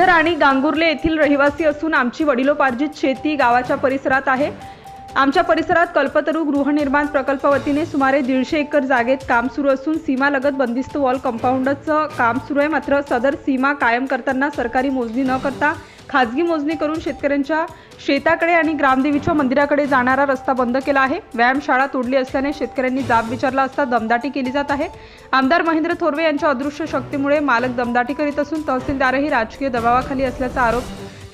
बिदर आणि गांगुर्ले येथील रहिवासी असून आमची वडिलोपार्जित शेती गावाच्या परिसरात आहे. आमच्या परिसरात कल्पतरू गृहनिर्माण प्रकल्प वतीने सुमारे दीडशे एकर जागेत काम सुरू असून सीमालगत बंदिस्त वॉल कंपाऊंडचं काम सुरू आहे. मात्र सदर सीमा कायम करताना सरकारी मोजणी न करता खाजगी मोजणी करून शेतकऱ्यांच्या शेताकडे आणि ग्रामदेवीच्या मंदिराकडे जाणारा रस्ता बंद केला आहे. व्यायामशाळा तोडली असल्याने शेतकऱ्यांनी जाब विचारला असता दमदाटी केली जात आहे. आमदार महेंद्र थोरवे यांच्या अदृश्य शक्तीमुळे मालक दमदाटी करीत असून तहसीलदारही राजकीय दबावाखाली असल्याचा आरोप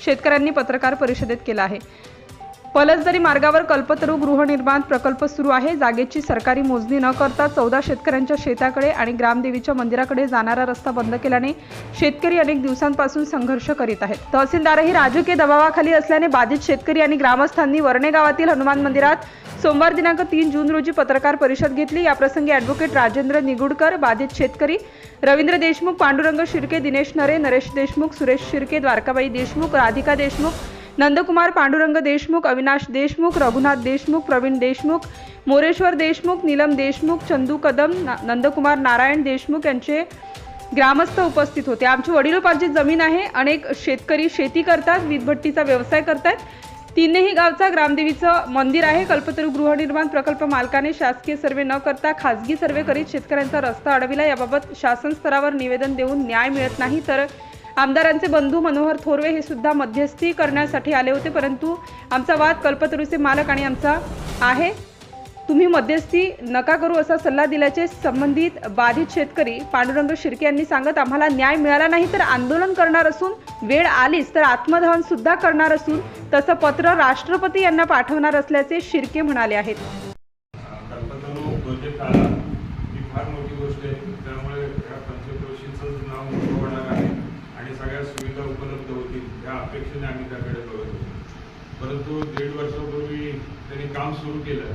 शेतकऱ्यांनी पत्रकार परिषदेत केला आहे. पलसदरी मार्गावर कल्पतरू गृहनिर्माण प्रकल्प सुरू आहे जागेची सरकारी मोजणी न करता चौदा शेतकऱ्यांच्या शेताकडे आणि ग्रामदेवीच्या मंदिराकडे जाणारा रस्ता बंद केल्याने शेतकरी अनेक दिवसांपासून संघर्ष करीत आहेत. तहसीलदारही राजकीय दबावाखाली असल्याने बाधित शेतकरी आणि ग्रामस्थांनी वर्णे गावातील हनुमान मंदिरात सोमवार दिनांक तीन जून रोजी पत्रकार परिषद घेतली. याप्रसंगी ॲडव्होकेट राजेंद्र निगुडकर बाधित शेतकरी रवींद्र देशमुख पांडुरंग शिर्के दिनेश नरे नरेश देशमुख सुरेश शिर्के द्वारकाबाई देशमुख राधिका देशमुख नंदकुमार पांडुरंग देशमुख अविनाश देशमुख रघुनाथ देशमुख प्रवीण देशमुख मोरेश्वर देशमुख नीलम देशमुख चंदू कदम ना- नंदकुमार नारायण देशमुख यांचे ग्रामस्थ उपस्थित होते. आमची वडिलोपार्जित जमीन आहे. अनेक शेतकरी शेती करतात वीजभट्टीचा व्यवसाय करतात. तीनही गावचा ग्रामदेवीचं मंदिर आहे. कल्पतरू गृहनिर्माण प्रकल्प मालकाने शासकीय सर्वे न करता खाजगी सर्वे करीत शेतकऱ्यांचा रस्ता अडविला. याबाबत शासन स्तरावर निवेदन देऊन न्याय मिळत नाही. तर आमदारांचे बंधू मनोहर थोरवे हे सुद्धा मध्यस्थी करण्यासाठी आले होते परंतु आमचा वाद कल्पतरूचे मालक आणि आमचा आहे. तुम्ही मध्यस्थी नका करू असा सल्ला दिल्याचे संबंधित बाधित शेतकरी पांडुरंग शिर्के यांनी सांगत आम्हाला न्याय मिळाला नाही तर आंदोलन करणार असून वेळ आलीच तर आत्मदहन सुद्धा करणार असून तसं पत्र राष्ट्रपती यांना पाठवणार असल्याचे शिर्के म्हणाले आहेत कल्पतरू प्रोजेक्ट आला ही फार मोठी गोष्ट आहे त्यामुळे या पंचक्रोशीचं नाव मोठं होणार आहे आणि सगळ्या सुविधा उपलब्ध होतील या अपेक्षेने आम्ही त्याकडे बघत होतो. परंतु दीड वर्षापूर्वी त्यांनी काम सुरू केलं.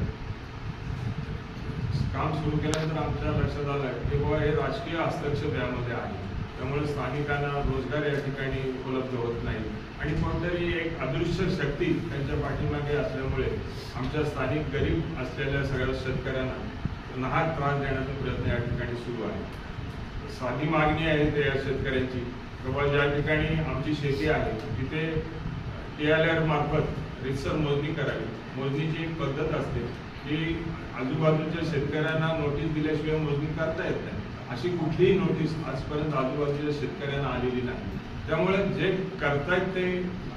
काम सुरू केल्यानंतर आमच्या लक्षात आलं की बाबा हे राजकीय हस्तक्षेप यामध्ये आहे. त्यामुळे स्थानिकांना रोजगार या ठिकाणी उपलब्ध होत नाही. आणि कोणतरी एक अदृश्य शक्ती त्यांच्या पाठीमागे असल्यामुळे आमच्या स्थानिक गरीब असलेल्या सगळ्या शेतकऱ्यांना नाहक त्रास देण्याचा प्रयत्न या ठिकाणी सुरू आहे. साधी मागणी आहे ते या शेतकऱ्यांची. किंवा बाबा ज्या ठिकाणी आमची शेती आहे तिथे टी आर आर मार्फत रितसर मोजणी करावी. मोजणीची एक पद्धत असते की आजूबाजूच्या शेतकऱ्यांना नोटीस दिल्याशिवाय मोजणी करता येत नाही. अशी कुठलीही नोटीस आजपर्यंत आजूबाजूच्या शेतकऱ्यांना आलेली नाही. त्यामुळे जे करतायत ते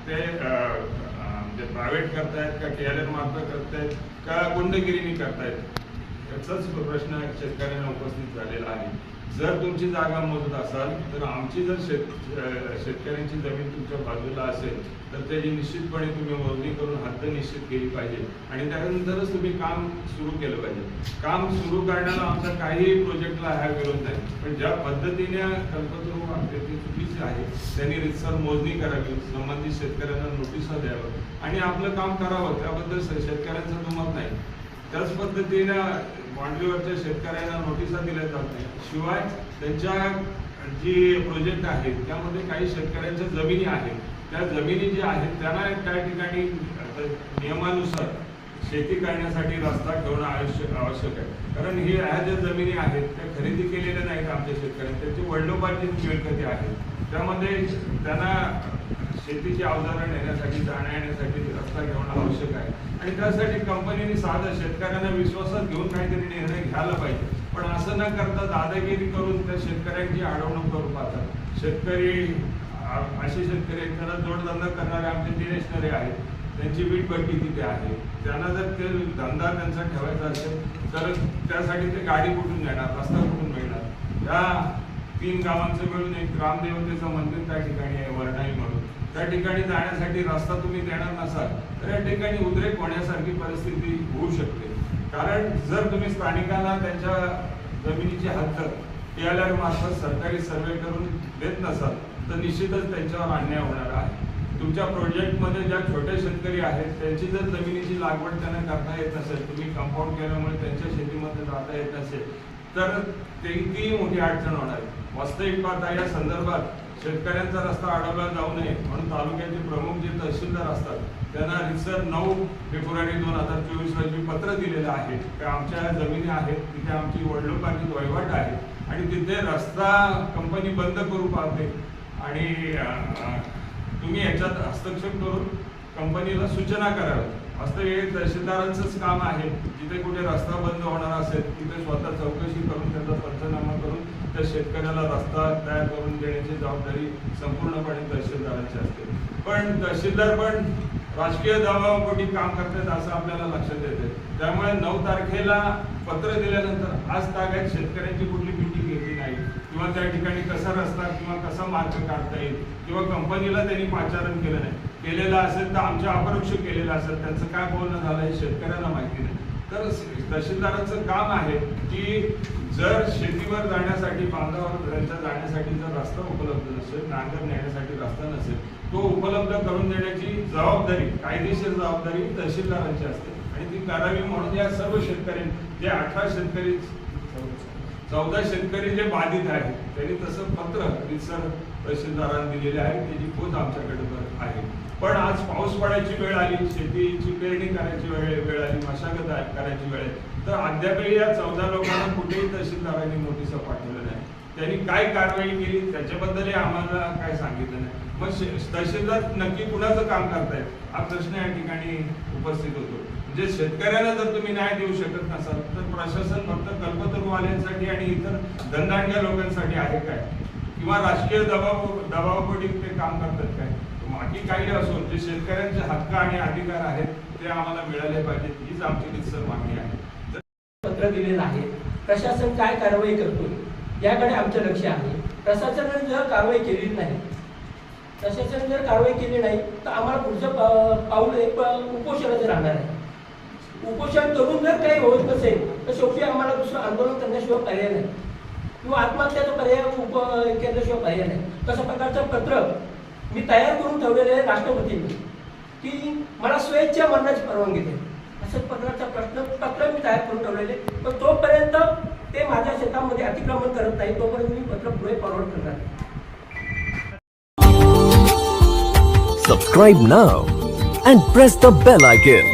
ते म्हणजे जे प्रायव्हेट करतायत का टी आर आर मार्फत करतायत का गुंडगिरीने करतायत याचाच प्रश्न शेतकऱ्यांना उपस्थित झालेला आहे. जर तुमची जागा मोजत असाल तर आमची जर शेत शेतकऱ्यांची जमीन तुमच्या बाजूला असेल तर त्याची निश्चितपणे तुम्ही मोजणी करून हद्द निश्चित केली पाहिजे. आणि त्यानंतरच तुम्ही काम सुरू केलं पाहिजे. काम सुरू करण्याला आमचा काहीही प्रोजेक्टला ह्या विरोध नाही. पण ज्या पद्धतीने कल्पतरू वागते ती चुकीची आहे त्यांनी रितसर मोजणी करावी संबंधित शेतकऱ्यांना नोटिसा द्यावं आणि आपलं काम करावं. त्याबद्दल शेतकऱ्यांचं दुमत नाही. त्याच पद्धतीनं मांडवीवरच्या शेतकऱ्यांना नोटिसा दिल्या जात नाही. शिवाय त्यांच्या जी प्रोजेक्ट आहेत त्यामध्ये काही शेतकऱ्यांच्या जमिनी आहेत. त्या जमिनी ज्या आहेत त्यांना त्या ठिकाणी नियमानुसार शेती करण्यासाठी रस्ता ठेवणं आवश्यक आवश्यक आहे. कारण हे ह्या ज्या जमिनी आहेत त्या खरेदी केलेल्या नाहीत आमच्या शेतकऱ्यांनी. त्यांची वडिलोपार्जित मिळकती आहेत. त्यामध्ये त्यांना शेतीची अवजारं नेण्यासाठी जाण्या येण्यासाठी रस्ता घेणं आवश्यक आहे. आणि त्यासाठी कंपनीने साधं शेतकऱ्यांना विश्वासात घेऊन काहीतरी निर्णय घ्यायला पाहिजे. पण असं न करता दादागिरी करून त्या शेतकऱ्यांची अडवणूक करू पाहतात. शेतकरी असे शेतकरी आहेत त्यांना जोडधंदा करणारे आमचे दिनेश आहेत. त्यांची वीट भट्टी तिथे आहे. त्यांना जर ते धंदा त्यांचा ठेवायचा असेल तर त्यासाठी ते गाडी कुठून येणार रस्ता कुठून मिळणार? या तीन गावांचं मिळून एक ग्रामदेवतेचं मंदिर त्या ठिकाणी आहे वर्णाई म्हणून. त्या ठिकाणी जाण्यासाठी रस्ता तुम्ही देणार नसाल तर या ठिकाणी उद्रेक होण्यासारखी परिस्थिती होऊ शकते. कारण जर तुम्ही स्थानिकांना त्यांच्या जमिनीची हद्द टीआरआर मार्फत सरकारी सर्वे करून देत नसाल तर निश्चितच त्यांच्यावर अन्याय होणार आहे. तुमच्या प्रोजेक्टमध्ये ज्या छोटे शेतकरी आहेत त्यांची जर जमिनीची लागवड त्यांना करता येत नसेल तुम्ही कंपाऊंड केल्यामुळे त्यांच्या शेतीमध्ये जाता येत नसेल तर ते मोठी अडचण होणार आहे. वास्तविक पाहता या संदर्भात शेतकऱ्यांचा रस्ता अडवला जाऊ नये म्हणून तालुक्याचे प्रमुख जे तहसीलदार असतात त्यांना रिसर नऊ फेब्रुवारी दोन हजार चोवीस रोजी पत्र दिलेलं आहे. की आमच्या जमिनी आहेत तिथे आमची वडिलोपार्जित वहिवाट आहे आणि तिथे रस्ता कंपनी बंद करू पाहते. आणि तुम्ही याच्यात हस्तक्षेप करून कंपनीला सूचना कराव्या असं हे तहसीलदारांचंच काम आहे. जिथे कुठे रस्ता बंद होणार असेल तिथे स्वतः चौकशी करून त्याचा पंचनामा करून त्या शेतकऱ्याला रस्ता तयार करून देण्याची जबाबदारी संपूर्णपणे तहसीलदारांची असते. पण तहसीलदार पण राजकीय दबावापोटी काम करतात असं आपल्याला लक्षात येते. त्यामुळे नऊ तारखेला पत्र दिल्यानंतर आज ताब्यात शेतकऱ्यांची कुठली मिटिंग किंवा त्या ठिकाणी कसा रस्ता किंवा कसा मार्ग काढता येईल किंवा कंपनीला त्यांनी पाचारण केलं नाही केलेलं असेल तर आमच्या अपरोक्ष केलेलं असेल त्यांचं काय बोलणं झालं हे शेतकऱ्यांना माहिती नाही. तर तहसीलदारांचं काम आहे की जर शेतीवर जाण्यासाठी बांधावर त्यांच्या जाण्यासाठी जर रस्ता उपलब्ध नसेल नांगर नेण्यासाठी रस्ता नसेल तो उपलब्ध करून देण्याची जबाबदारी कायदेशीर जबाबदारी तहसीलदारांची असते. आणि ती करावी म्हणून या सर्व शेतकरी जे अठरा शेतकरी चौदा शेतकरी जे बाधित आहेत. त्यांनी तसं पत्र रितसर तहसीलदारांनी दिलेले आहे. त्याची पोच आमच्याकडे आहे. पण आज पाऊस पडायची वेळ आली शेतीची पेरणी करायची वेळ वेळ आली मशागत करायची वेळ आहे. तर अद्यापही या चौदा लोकांना कुठेही तहसीलदारांनी नोटीस पाठवलं नाही. त्यांनी काय कारवाई केली त्याच्याबद्दलही आम्हाला काय सांगितलं नाही. मग शे- तहसीलदार नक्की कुणाचं काम करतायत? हा प्रश्न या ठिकाणी उपस्थित होतो. म्हणजे जे शेतकऱ्यांना जर तुम्ही न्याय देऊ शकत नसाल तर प्रशासन फक्त कल्पतरूवाल्यांसाठी आणि इतर धनदांड्या लोकांसाठी आहे काय? किंवा राजकीय दबाव दबावापोटी ते काम करतात काय? बाकी काही असो जे शेतकऱ्यांचे हक्क आणि अधिकार आहेत ते आम्हाला मिळाले पाहिजेत हीच आमची रितसर मागणी आहे. पत्र दिलेलं आहे प्रशासन काय कारवाई करतोय याकडे आमचं लक्ष आहे. प्रशासनाने जर कारवाई केली नाही प्रशासनाने जर कारवाई केली नाही तर आम्हाला पुढचं पाऊल एक प- उपोषणाचं राहणार आहे. उपोषण करून जर काही होत नसेल तर शेवटी आम्हाला दुसरं आंदोलन करण्याशिवाय पर्याय नाही. किंवा आत्महत्याचा पर्याय उप केल्याशिवाय पर्याय नाही. तशा प्रकारचं पत्र मी तयार करून ठेवलेलं आहे राष्ट्रपतींनी. की मला स्वेच्छा मरणाची परवानगी दे असं पत्राचा प्रश्न पत्र मी तयार करून ठेवलेले पण तोपर्यंत ते माझ्या शेतामध्ये अतिक्रमण करत नाही. तोपर्यंत मी पत्र पुढे फॉरवर्ड करणार subscribe now and press the bell icon.